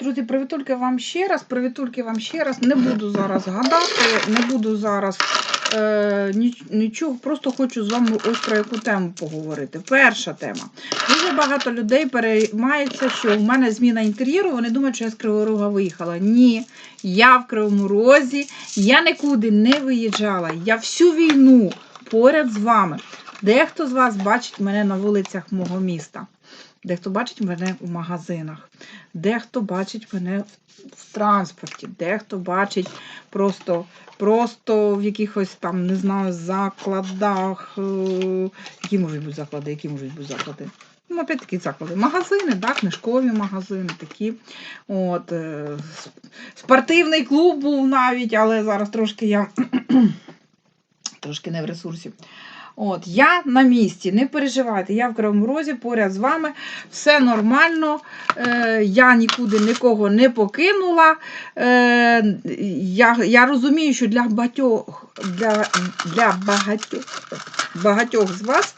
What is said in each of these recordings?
Друзі, привітульки вам ще раз, привітульки вам ще раз. Не буду зараз гадати, не буду зараз е, ніч- нічого, просто хочу з вами ось про яку тему поговорити. Перша тема. Дуже багато людей переймається, що в мене зміна інтер'єру, вони думають, що я з Кривого Рога виїхала. Ні, я в Кривому Розі, я нікуди не виїжджала. Я всю війну поряд з вами. Дехто з вас бачить мене на вулицях мого міста. Дехто бачить мене в магазинах, дехто бачить мене в транспорті, дехто бачить просто, просто в якихось там, не знаю, закладах. е, Які можуть бути заклади, які можуть бути заклади? Ну, опять такі заклади. Магазини, да, книжкові магазини, такі. От, е, спортивний клуб був навіть, але зараз трошки я трошки не в ресурсі. От, я на місці, не переживайте, я в Кривому Розі поряд з вами, все нормально, е, я нікуди нікого не покинула. Е, я, я розумію, що для багатьох, для, для багатьох, багатьох з вас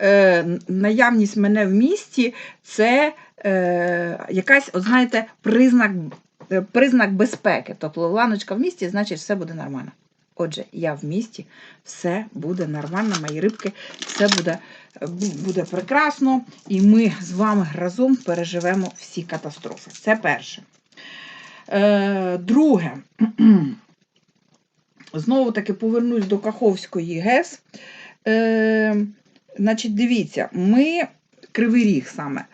е, наявність мене в місті це е, якась, от знаєте, признак, е, признак безпеки. Тобто ланочка в місті, значить, все буде нормально. Отже, я в місті, все буде нормально, мої рибки, все буде, буде прекрасно, і ми з вами разом переживемо всі катастрофи. Це перше. Е, друге, знову таки повернусь до Каховської ГЕС. Е, значить, дивіться, ми, Кривий Ріг саме,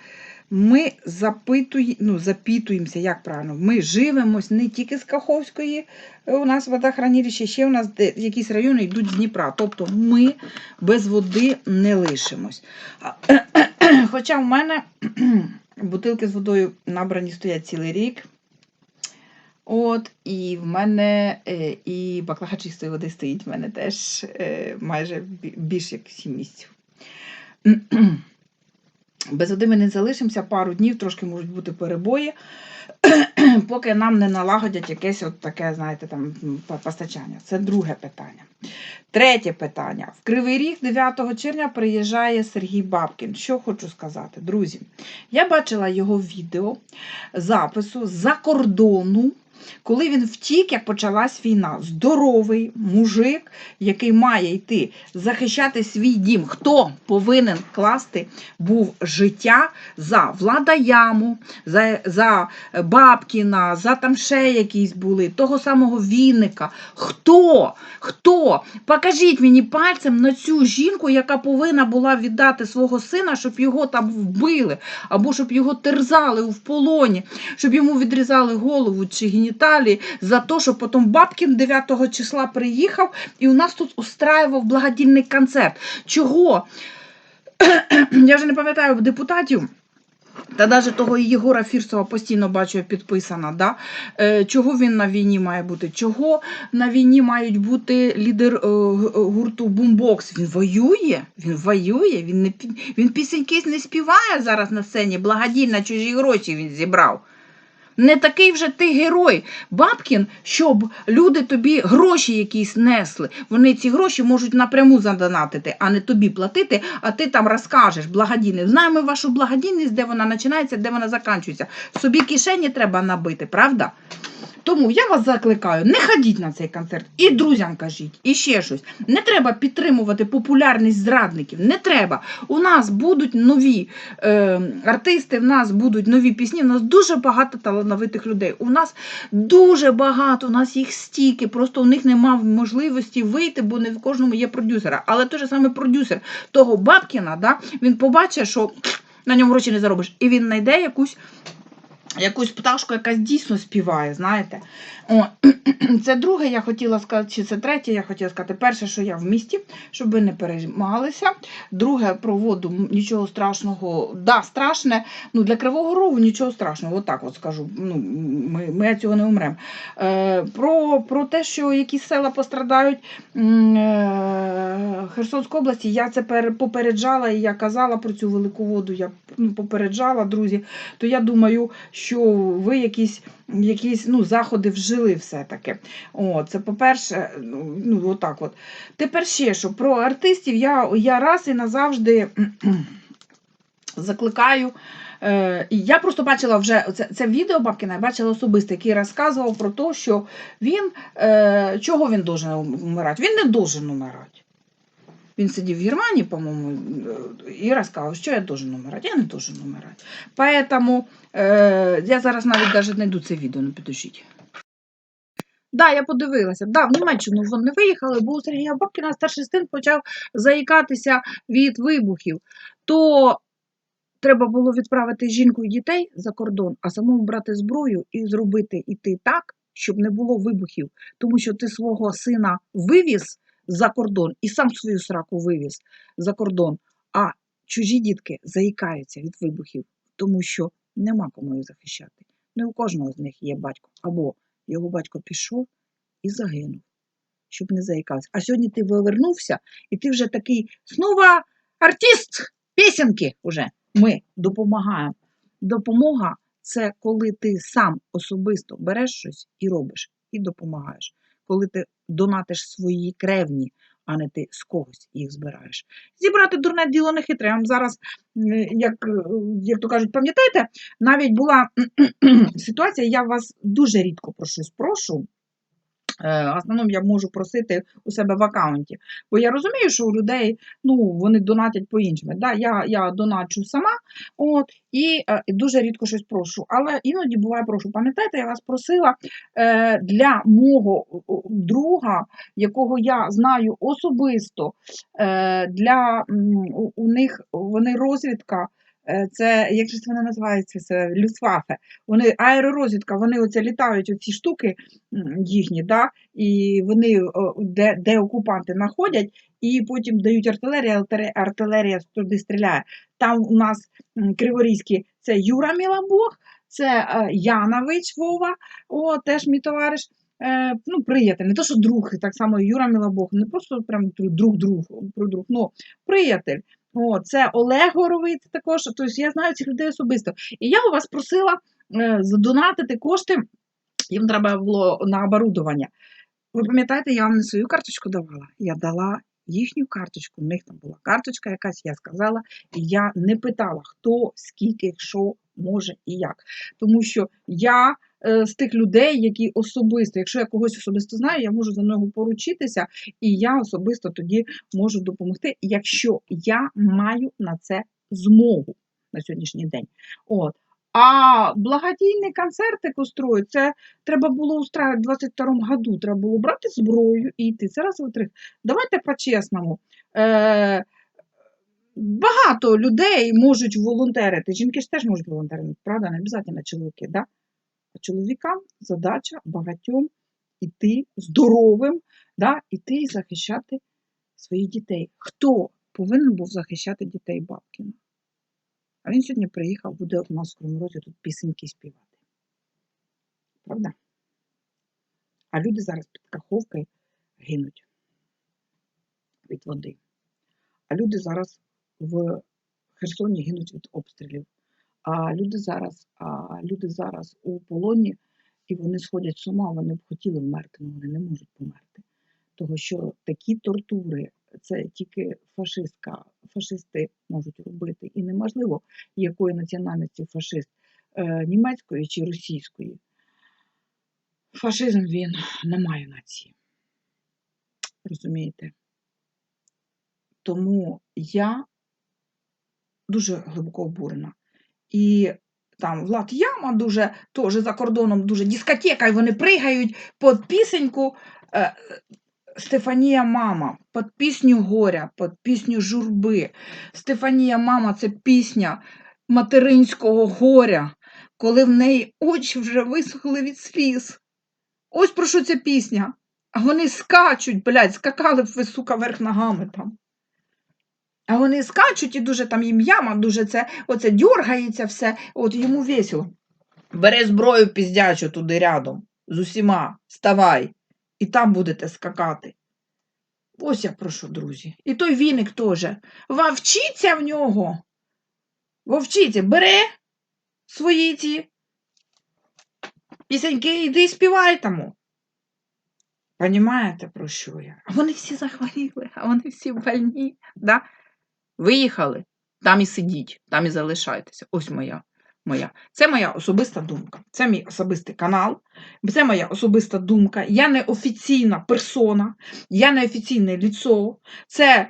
ми запитує, ну, запитуємося, як правильно, ми живемось не тільки з Каховської, е, у нас водохранилище, ще у нас де, якісь райони йдуть з Дніпра. Тобто ми без води не лишимось. Хоча в мене бутилки з водою набрані стоять цілий рік. От, і в мене е, і баклага чистої води стоїть в мене теж е, майже бі- більше як 7 місяців. Без води ми не залишимося пару днів, трошки можуть бути перебої, поки нам не налагодять якесь от таке, знаєте, там постачання. Це друге питання. Третє питання. В Кривий Ріг 9 червня приїжджає Сергій Бабкін. Що хочу сказати, друзі. Я бачила його відео запису за кордону, коли він втік, як почалась війна. Здоровий мужик, який має йти захищати свій дім. Хто повинен класти був життя за Влада Яму, за, за Бабкіна, за там ще якісь були, того самого Вінника. Хто? Хто? Покажіть мені пальцем на цю жінку, яка повинна була віддати свого сина, щоб його там вбили, або щоб його терзали в полоні, щоб йому відрізали голову чи геніталії за те, що потім Бабкін 9 числа приїхав і у нас тут устраював благодійний концерт. Чого? Я вже не пам'ятаю депутатів. Та навіть того Єгора Фірсова постійно бачу підписана. Да? Е, чого він на війні має бути? Чого на війні мають бути лідер е, гурту Бумбокс? Він воює, він воює, він не він пісеньки не співає зараз на сцені, благодійно чужі гроші він зібрав. Не такий вже ти герой. Бабкін, щоб люди тобі гроші якісь несли. Вони ці гроші можуть напряму задонатити, а не тобі платити, а ти там розкажеш благодійний. Знаємо вашу благодійність, де вона починається, де вона закінчується. Собі кишені треба набити, правда? Тому я вас закликаю, не ходіть на цей концерт. І друзям кажіть, і ще щось. Не треба підтримувати популярність зрадників. Не треба. У нас будуть нові е, артисти, в нас будуть нові пісні. У нас дуже багато талановитих людей. У нас дуже багато, у нас їх стільки, просто у них немає можливості вийти, бо не в кожному є продюсера. Але той же саме продюсер того Бабкіна, да, він побачить, що на ньому гроші не заробиш, і він знайде якусь. Якусь пташку, яка дійсно співає, знаєте. О, це друге, я хотіла сказати, чи це третє, я хотіла сказати. Перше, що я в місті, щоб ви не переймалися. Друге, про воду нічого страшного. Да, страшне. Ну, для Кривого Рогу нічого страшного, отак от скажу. Ну, ми, ми від цього не умремо. Е, про, про те, що якісь села пострадають е, Херсонської області, я це попереджала і я казала про цю велику воду, я ну, попереджала, друзі. То я думаю, що ви якісь, якісь ну, заходи вжили все-таки. О, це по-перше, ну, ну отак от. Тепер ще що про артистів я, я раз і назавжди закликаю Е, і я просто бачила вже це, це відео Бабкіна, я бачила особисто, який розказував про те, що він е, чого він должен вмирати? Він не должен умирати. Він сидів в Германії, по-моєму, і розказував, що я должен умирати. Я не должен умирати. Поэтому е, я зараз навіть навіть знайду це відео, не підожіть. Да, я подивилася. Да, в Німеччину вони виїхали, бо у Сергія Бабкіна старший син почав заїкатися від вибухів. То треба було відправити жінку і дітей за кордон, а самому брати зброю і зробити іти так, щоб не було вибухів. Тому що ти свого сина вивіз за кордон і сам свою сраку вивіз за кордон, а чужі дітки заїкаються від вибухів, тому що нема кому їх захищати. Не у кожного з них є батько. Або його батько пішов і загинув, щоб не заїкався. А сьогодні ти повернувся, і ти вже такий знову артист пісеньки уже. Ми допомагаємо. Допомога це коли ти сам особисто береш щось і робиш, і допомагаєш. Коли ти донатиш свої кревні, а не ти з когось їх збираєш. Зібрати дурне діло не хитре. Я вам зараз, як, е, як то кажуть, пам'ятаєте, навіть була ситуація, я вас дуже рідко про щось прошу. Е, В основному я можу просити у себе в аккаунті. Бо я розумію, що у людей ну, вони донатять по-іншому. Да? Я, я доначу сама от, і е, дуже рідко щось прошу. Але іноді буває прошу. Пам'ятаєте, я вас просила е, для мого друга, якого я знаю особисто, е, для у, у них вони розвідка. Е, Це, як же це вони називаються, це Люфтваффе. Вони аеророзвідка, вони оце літають оці штуки їхні, да? і вони де, де окупанти знаходять, і потім дають артилерію, артилерія, туди стріляє. Там у нас Криворізькі це Юра Мілабог, це е, Янович Вова, о, теж мій товариш. Е, ну, приятель, не то, що друг, так само Юра Мілабог, не просто прям друг друг друг, ну, приятель. О, це Олег Горовий також. Тобто я знаю цих людей особисто. І я у вас просила е, задонатити кошти, їм треба було на оборудовання. Ви пам'ятаєте, я вам не свою карточку давала, я дала їхню карточку. У них там була карточка якась, я сказала, і я не питала, хто, скільки, що може і як. Тому що я з тих людей, які особисто, якщо я когось особисто знаю, я можу за нього поручитися, і я особисто тоді можу допомогти, якщо я маю на це змогу на сьогоднішній день. От. А благодійні концерти устроїть, це треба було устраивати в 22-му году. Треба було брати зброю і йти. Це раз три. Давайте по-чесному. Е, багато людей можуть волонтерити. Жінки ж теж можуть волонтерити, правда? Не обов'язково чоловіки. Да? А чоловікам задача багатьом іти здоровим, да? іти і захищати своїх дітей. Хто повинен був захищати дітей Бабкіна? А він сьогодні приїхав, буде у нас в Кривому тут пісеньки співати. Правда? А люди зараз під Каховкою гинуть від води. А люди зараз в Херсоні гинуть від обстрілів. А люди зараз, а люди зараз у полоні і вони сходять з ума, вони б хотіли вмерти, але вони не можуть померти. Того що такі тортури це тільки фашистська, фашисти можуть робити. І неможливо, якої національності фашист е, німецької чи російської. Фашизм він не має нації. Розумієте? Тому я дуже глибоко обурена. І там Влад Яма дуже теж за кордоном дуже дискотека, і вони пригають під пісеньку е, Стефанія Мама, під пісню горя, під пісню журби. Стефанія Мама це пісня материнського горя, коли в неї очі вже висохли від сліз. Ось про що ця пісня. А вони скачуть, блядь, скакали б сука, верх ногами там. А вони скачуть і дуже там їм яма, дуже це, оце дьоргається все, от йому весело. Бери зброю піздячу туди рядом з усіма, ставай, і там будете скакати. Ось я прошу, друзі. І той віник теж. Вовчіться в нього. Вовчіться, бери свої ці пісеньки, йди і співай тому. Понімаєте, про що я? А вони всі захворіли, а вони всі больні. Да? Виїхали, там і сидіть, там і залишайтеся. Ось моя моя. Це моя особиста думка. Це мій особистий канал, це моя особиста думка. Я не офіційна персона, я не офіційне ліцо. Це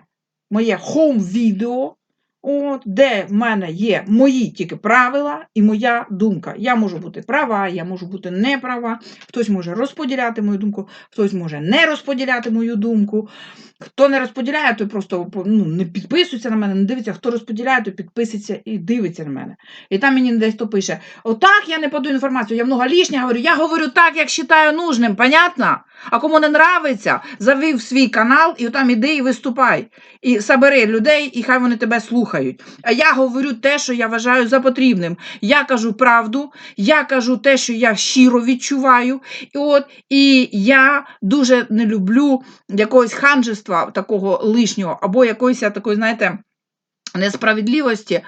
моє хоум-відео, от, де в мене є мої тільки правила і моя думка. Я можу бути права, я можу бути не права, хтось може розподіляти мою думку, хтось може не розподіляти мою думку. Хто не розподіляє, той просто ну, не підписується на мене, не дивиться, хто розподіляє, той підписується і дивиться на мене. І там мені десь то пише: Отак я не подаю інформацію, я много лишнього говорю, я говорю так, як вважаю нужним, понятно? А кому не нравиться, завів свій канал і там іди і виступай. І собери людей, і хай вони тебе слухають. А я говорю те, що я вважаю за потрібним. Я кажу правду, я кажу те, що я щиро відчуваю. І от і я дуже не люблю якогось ханжества такого лишнього, або якоїсь такої, знаєте. Несправедливості е,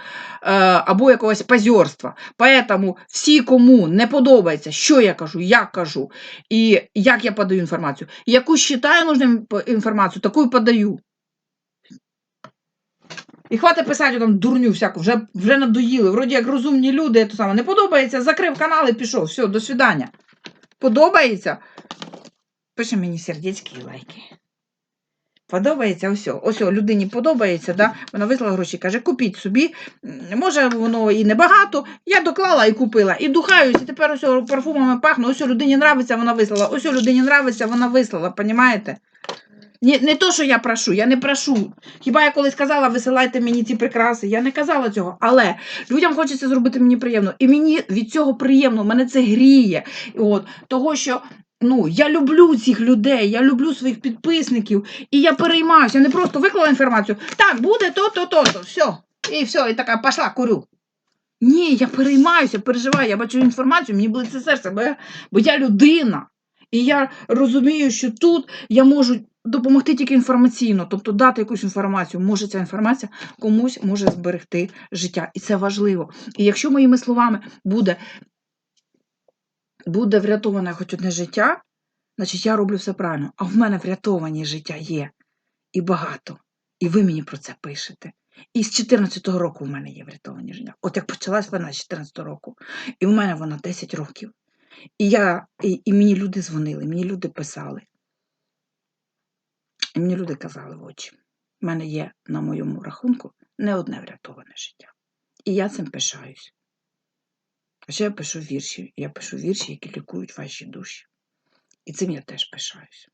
або якогось позорства. Поэтому всі, кому не подобається, що я кажу, як кажу, і як я подаю інформацію, яку вважаю нужним інформацію, таку подаю. І хватить писати там дурню всяку, вже вже надоїли. Вроді як розумні люди, то саме не подобається, закрив канал і пішов. Все, до свидання. Подобається? Пиши мені сердечки і лайки. Подобається ось. Ось людині подобається, да? вона вислала гроші, каже, купіть собі. Може, воно і небагато. Я доклала і купила. І духаюсь, і тепер ось парфумами пахне, ось людині нравиться, вона вислала. Ось людині нравиться, вона вислала, понімаєте? Не, не то, що я прошу, я не прошу. Хіба я колись казала, висилайте мені ці прикраси? Я не казала цього. Але людям хочеться зробити мені приємно. І мені від цього приємно, мене це гріє. От, Того, що ну, я люблю цих людей, я люблю своїх підписників, і я переймаюся. Я не просто виклала інформацію. Так, буде то, то, то, то, все. І все, і така пішла, курю. Ні, я переймаюся, переживаю, я бачу інформацію, мені це серце, бо я, бо я людина. І я розумію, що тут я можу допомогти тільки інформаційно, тобто дати якусь інформацію. Може, ця інформація комусь може зберегти життя. І це важливо. І якщо моїми словами буде буде врятоване хоч одне життя, значить я роблю все правильно. А в мене врятовані життя є і багато. І ви мені про це пишете. І з 14-го року в мене є врятовані життя. От як почалась вона з 14-го року, і в мене вона 10 років. І я, і, і мені люди дзвонили, мені люди писали. І мені люди казали в очі, в мене є на моєму рахунку не одне врятоване життя. І я цим пишаюсь. А ще я пишу вірші. Я пишу вірші, які лікують ваші душі. І цим я теж пишаюсь.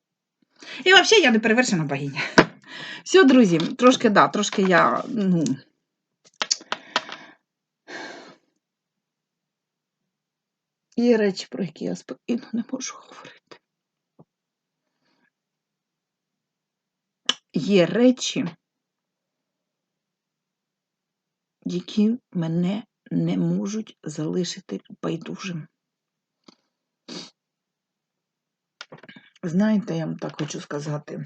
І взагалі я не перевершена богиня. Все, друзі, трошки, да, трошки я, ну. Є речі, про які я спокійно не можу говорити. Є речі, які мене не можуть залишити байдужим. Знаєте, я вам так хочу сказати,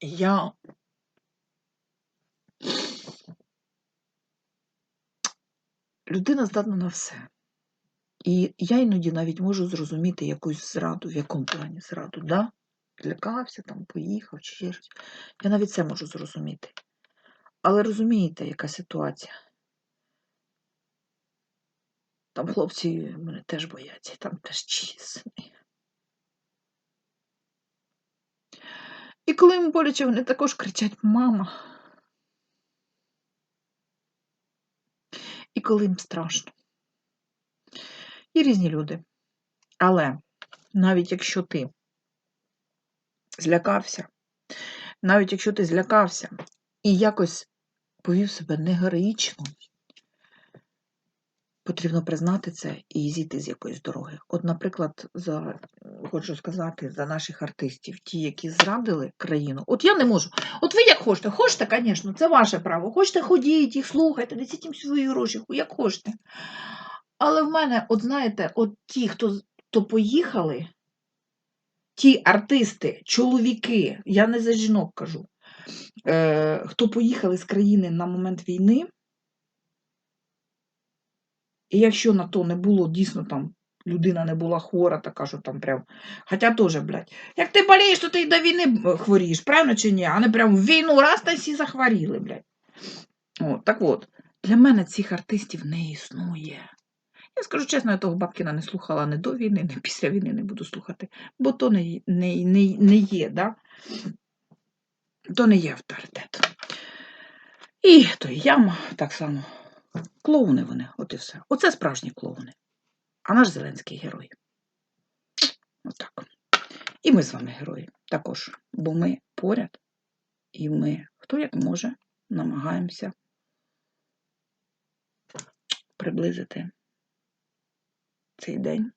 я людина здатна на все. І я іноді навіть можу зрозуміти якусь зраду, в якому плані зраду, да? Злякався, там, поїхав чи ще щось. Я навіть це можу зрозуміти. Але розумієте, яка ситуація? Там хлопці мене теж бояться, там теж чесні. І коли їм боляче, вони також кричать Мама. І коли їм страшно. І різні люди. Але навіть якщо ти злякався, навіть якщо ти злякався і якось повів себе не героїчно, потрібно признати це і зійти з якоїсь дороги. От, наприклад, за, хочу сказати, за наших артистів, ті, які зрадили країну, от я не можу. От ви як хочете, хочете, звісно, це ваше право. Хочете ходіть, їх слухайте, несіть їм свої гроші, як хочете. Але в мене, от знаєте, от ті, хто, хто поїхали, ті артисти, чоловіки, я не за жінок кажу, е, хто поїхали з країни на момент війни, і якщо на то не було дійсно там, людина не була хвора, така що там прям. Хоча теж, блядь, як ти болієш, то ти й до війни хворієш, правильно чи ні? А не прям в війну раз та всі захворіли, блядь. От, так от, для мене цих артистів не існує. Я скажу чесно, я того Бабкіна не слухала не до війни, не після війни не буду слухати, бо то не, не, не, не є, да? то не є авторитет. І той яма так само. Клоуни вони, от і все. Оце справжні клоуни. А наш Зеленський герой. Отак. І ми з вами герої також, бо ми поряд, і ми, хто як може, намагаємося приблизити цей день,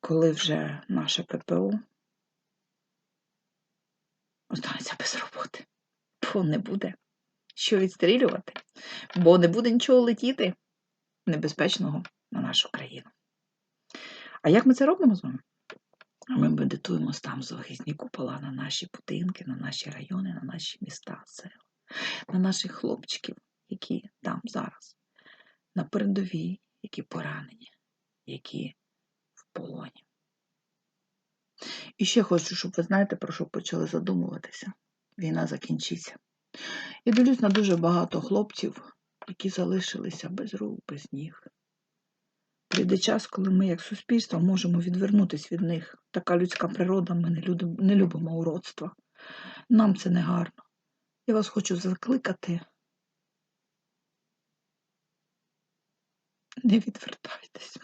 коли вже наше ППО останеться без роботи, бо не буде що відстрілювати, бо не буде нічого летіти небезпечного на нашу країну. А як ми це робимо з вами? Ми медитуємо там захисні купола на наші будинки, на наші райони, на наші міста, села, на наших хлопчиків, які там зараз, на передовій, які поранені, які в полоні. І ще хочу, щоб ви знаєте, про що почали задумуватися. Війна закінчиться. Я дивлюсь на дуже багато хлопців, які залишилися без рук, без ніг. Прийде час, коли ми, як суспільство, можемо відвернутися від них. Така людська природа, ми не любимо, не любимо уродства. Нам це не гарно. Я вас хочу закликати. Не відвертайтесь.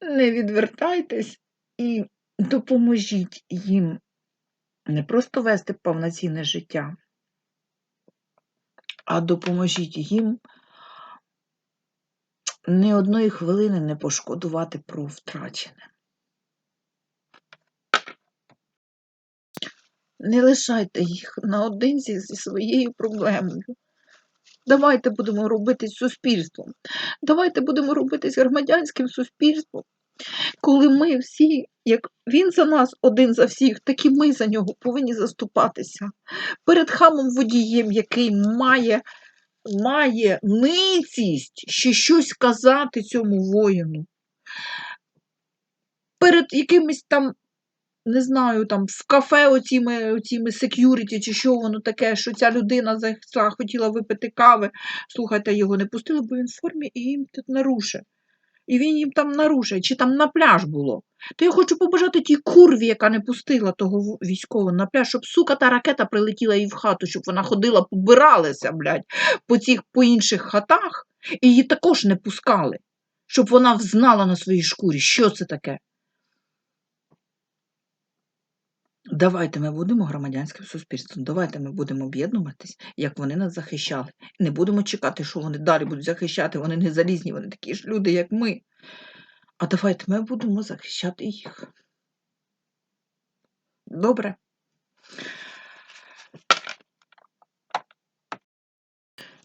Не відвертайтесь і допоможіть їм не просто вести повноцінне життя, а допоможіть їм ні одної хвилини не пошкодувати про втрачене. Не лишайте їх наодинці зі своєю проблемою. Давайте будемо робити з суспільством. Давайте будемо робити з громадянським суспільством. Коли ми всі, як він за нас один за всіх, так і ми за нього повинні заступатися перед хамом водієм, який має має ницість ще щось казати цьому воїну. Перед якимось там, не знаю, там в кафе оціми, оціми секюріті, чи що воно таке, що ця людина захотіла хотіла випити кави, слухайте, його не пустили, бо він в формі і їм тут нарушить. І він їм там нарушить, чи там на пляж було. То я хочу побажати тій курві, яка не пустила того військового на пляж, щоб сука та ракета прилетіла їй в хату, щоб вона ходила, побиралася, блядь, по цих по інших хатах, і її також не пускали, щоб вона взнала на своїй шкурі, що це таке. Давайте ми будемо громадянським суспільством, давайте ми будемо об'єднуватись, як вони нас захищали. Не будемо чекати, що вони далі будуть захищати, вони не залізні, вони такі ж люди, як ми. А давайте ми будемо захищати їх. Добре.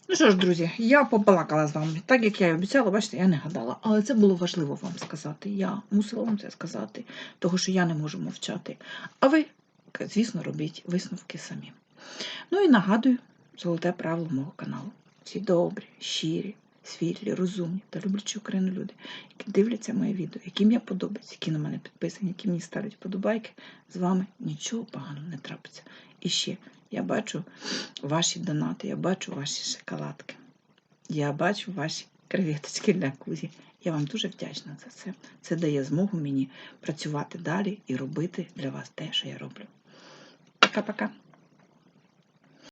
Ну що ж, друзі, я побалакала з вами. Так як я і обіцяла, бачите, я не гадала. Але це було важливо вам сказати. Я мусила вам це сказати, тому що я не можу мовчати. А ви, звісно, робіть висновки самі. Ну і нагадую, золоте правило мого каналу. Всі добрі, щирі, світлі, розумні та люблячі Україну люди, які дивляться моє відео, яким я подобається, які на мене підписані, які мені ставлять подобайки, з вами нічого поганого не трапиться. І ще я бачу ваші донати, я бачу ваші шоколадки, я бачу ваші креветочки для кузі. Я вам дуже вдячна за це. Це дає змогу мені працювати далі і робити для вас те, що я роблю. Пока-пока.